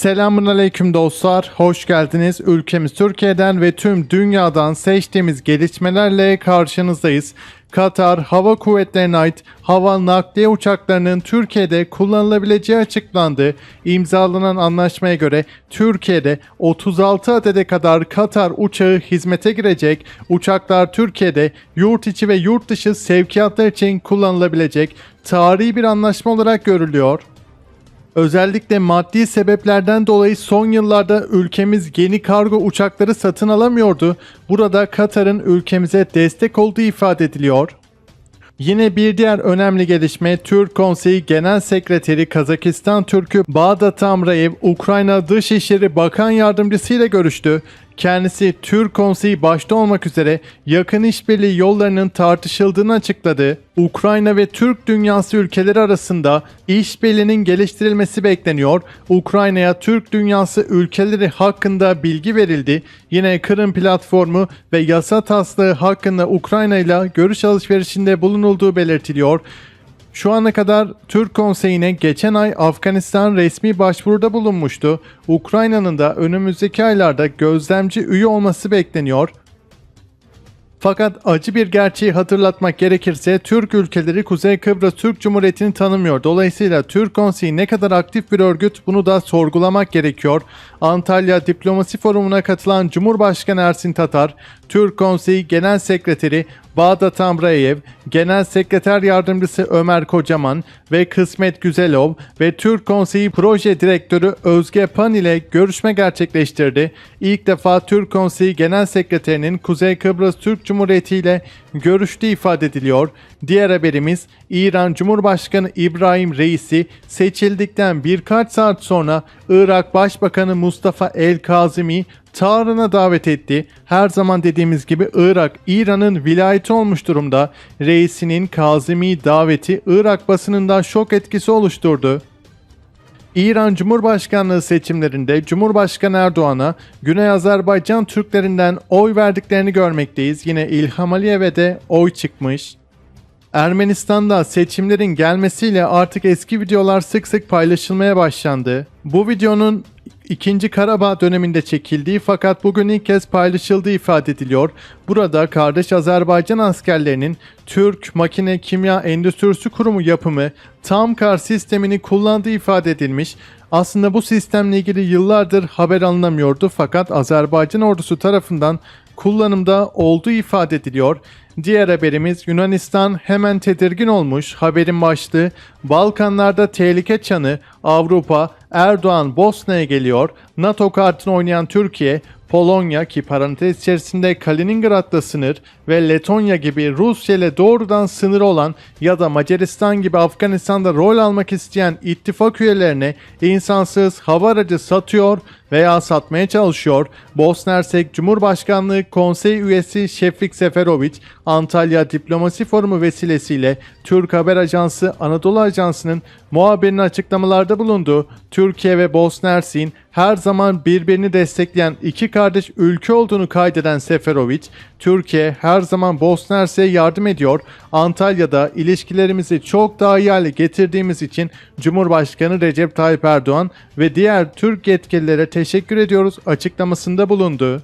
Selamun aleyküm dostlar, hoş geldiniz. Ülkemiz Türkiye'den ve tüm dünyadan seçtiğimiz gelişmelerle karşınızdayız. Katar Hava Kuvvetleri'ne ait hava nakliye uçaklarının Türkiye'de kullanılabileceği açıklandı. İmzalanan anlaşmaya göre Türkiye'de 36 adede kadar Katar uçağı hizmete girecek. Uçaklar Türkiye'de yurt içi ve yurt dışı sevkiyatlar için kullanılabilecek. Tarihi bir anlaşma olarak görülüyor. Özellikle maddi sebeplerden dolayı son yıllarda ülkemiz yeni kargo uçakları satın alamıyordu. Burada Katar'ın ülkemize destek olduğu ifade ediliyor. Yine bir diğer önemli gelişme Türk Konseyi Genel Sekreteri Kazakistan Türk'ü Bağdat Amrayev, Ukrayna Dışişleri Bakan Yardımcısı ile görüştü. Kendisi Türk Konseyi başta olmak üzere yakın işbirliği yollarının tartışıldığını açıkladı. Ukrayna ve Türk dünyası ülkeleri arasında işbirliğinin geliştirilmesi bekleniyor. Ukrayna'ya Türk dünyası ülkeleri hakkında bilgi verildi. Yine Kırım platformu ve yasa taslağı hakkında Ukrayna ile görüş alışverişinde bulunulduğu belirtiliyor. Şu ana kadar Türk Konseyi'ne geçen ay Afganistan resmi başvuruda bulunmuştu. Ukrayna'nın da önümüzdeki aylarda gözlemci üye olması bekleniyor. Fakat acı bir gerçeği hatırlatmak gerekirse Türk ülkeleri Kuzey Kıbrıs Türk Cumhuriyeti'ni tanımıyor. Dolayısıyla Türk Konseyi ne kadar aktif bir örgüt bunu da sorgulamak gerekiyor. Antalya Diplomasi Forumu'na katılan Cumhurbaşkanı Ersin Tatar, Türk Konseyi Genel Sekreteri Bağdat Amrayev, Genel Sekreter Yardımcısı Ömer Kocaman ve Kısmet Güzelov ve Türk Konseyi Proje Direktörü Özge Pan ile görüşme gerçekleştirdi. İlk defa Türk Konseyi Genel Sekreterinin Kuzey Kıbrıs Türk Cumhuriyeti ile görüştüğü ifade ediliyor. Diğer haberimiz İran Cumhurbaşkanı İbrahim Reisi seçildikten birkaç saat sonra Irak Başbakanı Mustafa El Kazimi Tahran'a davet etti. Her zaman dediğimiz gibi Irak, İran'ın vilayeti olmuş durumda. Reisinin Kazimi daveti Irak basınında şok etkisi oluşturdu. İran Cumhurbaşkanlığı seçimlerinde Cumhurbaşkanı Erdoğan'a Güney Azerbaycan Türklerinden oy verdiklerini görmekteyiz. Yine İlham Aliyev'e de oy çıkmış. Ermenistan'da seçimlerin gelmesiyle artık eski videolar sık sık paylaşılmaya başlandı. Bu videonun ikinci Karabağ döneminde çekildiği fakat bugün ilk kez paylaşıldığı ifade ediliyor. Burada kardeş Azerbaycan askerlerinin Türk Makine Kimya Endüstrisi Kurumu yapımı Tamkar sistemini kullandığı ifade edilmiş. Aslında bu sistemle ilgili yıllardır haber alınamıyordu fakat Azerbaycan ordusu tarafından kullanımda olduğu ifade ediliyor. Diğer haberimiz Yunanistan hemen tedirgin olmuş. Haberin başlığı Balkanlarda tehlike çanı Avrupa Erdoğan Bosna'ya geliyor. NATO kartını oynayan Türkiye Polonya ki parantez içerisinde Kaliningrad'da sınır ve Letonya gibi Rusya ile doğrudan sınırı olan ya da Macaristan gibi Afganistan'da rol almak isteyen ittifak üyelerine insansız hava aracı satıyor veya satmaya çalışıyor. Bosna Hersek Cumhurbaşkanlığı Konsey üyesi Şefik Seferovic Antalya Diplomasi Forumu vesilesiyle Türk Haber Ajansı Anadolu Ajansı'nın muhabirine açıklamalarda bulundu. Türkiye ve Bosna Hersek'in her zaman birbirini destekleyen iki kardeş ülke olduğunu kaydeden Seferovic, Türkiye her zaman Bosna Hersek'e yardım ediyor. Antalya'da ilişkilerimizi çok daha iyi hale getirdiğimiz için Cumhurbaşkanı Recep Tayyip Erdoğan ve diğer Türk yetkililere teşekkür ediyoruz açıklamasında bulundu.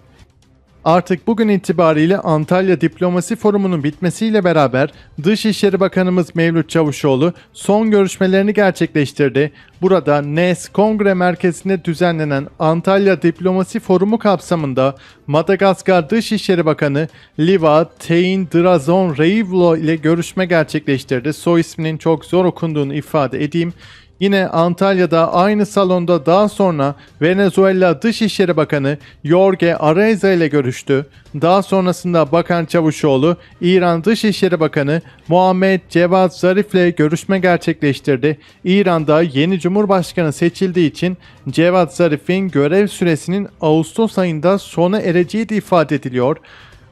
Artık bugün itibariyle Antalya Diplomasi Forumu'nun bitmesiyle beraber Dışişleri Bakanımız Mevlüt Çavuşoğlu son görüşmelerini gerçekleştirdi. Burada NES Kongre Merkezi'nde düzenlenen Antalya Diplomasi Forumu kapsamında Madagaskar Dışişleri Bakanı Liva Tein Drazon Reivlo ile görüşme gerçekleştirdi. Soy isminin çok zor okunduğunu ifade edeyim. Yine Antalya'da aynı salonda daha sonra Venezuela Dışişleri Bakanı Jorge Areza ile görüştü. Daha sonrasında Bakan Çavuşoğlu, İran Dışişleri Bakanı Muhammed Cevat Zarif ile görüşme gerçekleştirdi. İran'da yeni Cumhurbaşkanı seçildiği için Cevat Zarif'in görev süresinin Ağustos ayında sona ereceği de ifade ediliyor.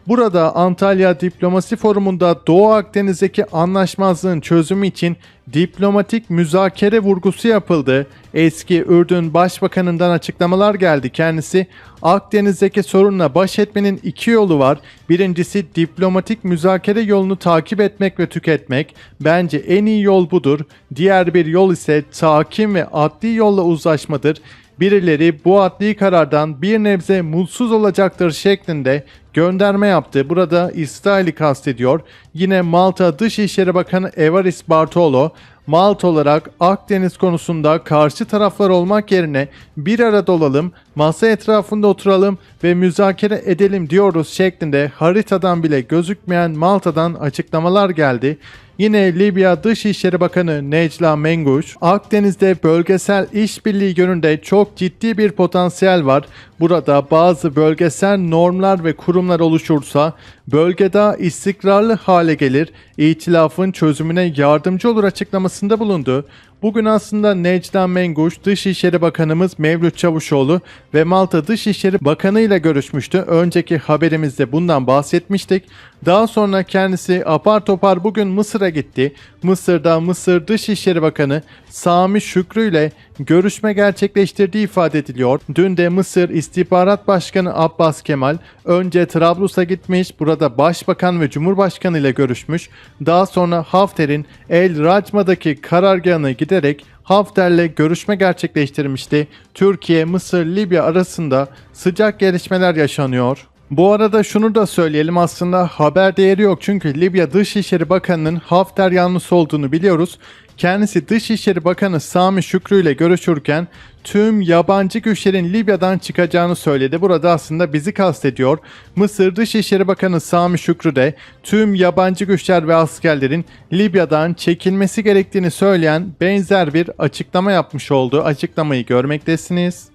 Burada Antalya Diplomasi Forumu'nda Doğu Akdeniz'deki anlaşmazlığın çözümü için diplomatik müzakere vurgusu yapıldı. Eski Ürdün Başbakanı'ndan açıklamalar geldi. Kendisi Akdeniz'deki sorunla baş etmenin iki yolu var. Birincisi diplomatik müzakere yolunu takip etmek ve tüketmek. Bence en iyi yol budur. Diğer bir yol ise takim ve adli yolla uzlaşmadır. Birileri bu adli karardan bir nebze mutsuz olacaktır şeklinde gönderme yaptı. Burada İsrail'i kastediyor. Yine Malta Dışişleri Bakanı Evaris Bartolo Malta olarak Akdeniz konusunda karşı taraflar olmak yerine bir arada olalım, masa etrafında oturalım ve müzakere edelim diyoruz şeklinde haritadan bile gözükmeyen Malta'dan açıklamalar geldi. Yine Libya Dışişleri Bakanı Necla Menguş, Akdeniz'de bölgesel işbirliği yönünde çok ciddi bir potansiyel var. Burada bazı bölgesel normlar ve kurumlar oluşursa bölgede istikrarlı hale gelir, itilafın çözümüne yardımcı olur açıklamasında bulundu. Bugün aslında Necla Menguş, Dışişleri Bakanımız Mevlüt Çavuşoğlu ve Malta Dışişleri Bakanı ile görüşmüştü. Önceki haberimizde bundan bahsetmiştik. Daha sonra kendisi apar topar bugün Mısır'a gitti. Mısır'da Mısır Dışişleri Bakanı Sami Şükrü ile görüşme gerçekleştirdiği ifade ediliyor. Dün de Mısır İstihbarat Başkanı Abbas Kemal önce Trablus'a gitmiş, burada Başbakan ve Cumhurbaşkanı ile görüşmüş. Daha sonra Hafter'in El Racma'daki karargahına giderek Hafter'le görüşme gerçekleştirmişti. Türkiye, Mısır, Libya arasında sıcak gelişmeler yaşanıyor. Bu arada şunu da söyleyelim aslında haber değeri yok çünkü Libya Dışişleri Bakanı'nın Hafter yanlısı olduğunu biliyoruz. Kendisi Dışişleri Bakanı Sami Şükrü ile görüşürken tüm yabancı güçlerin Libya'dan çıkacağını söyledi. Burada aslında bizi kastediyor. Mısır Dışişleri Bakanı Sami Şükrü de tüm yabancı güçler ve askerlerin Libya'dan çekilmesi gerektiğini söyleyen benzer bir açıklama yapmış oldu. Açıklamayı görmektesiniz.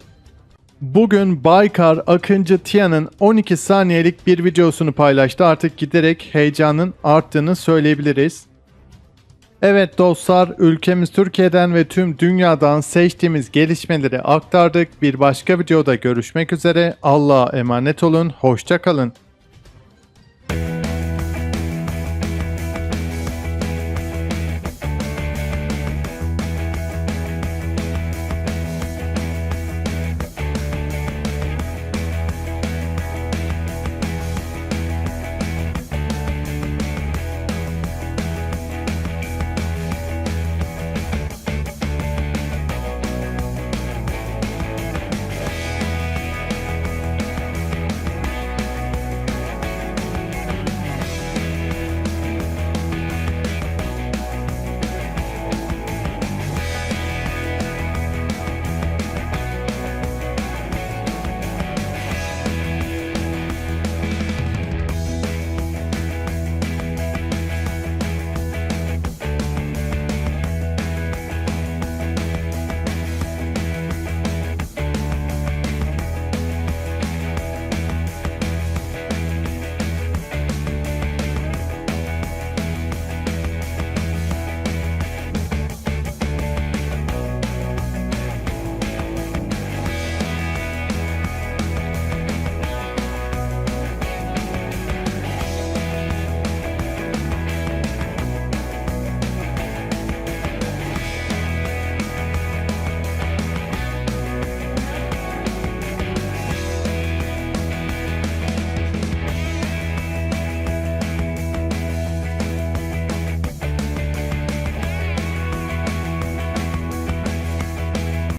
Bugün Baykar Akıncı Tia'nın 12 saniyelik bir videosunu paylaştı. Artık giderek heyecanın arttığını söyleyebiliriz. Evet dostlar, ülkemiz Türkiye'den ve tüm dünyadan seçtiğimiz gelişmeleri aktardık. Bir başka videoda görüşmek üzere. Allah'a emanet olun, hoşça kalın.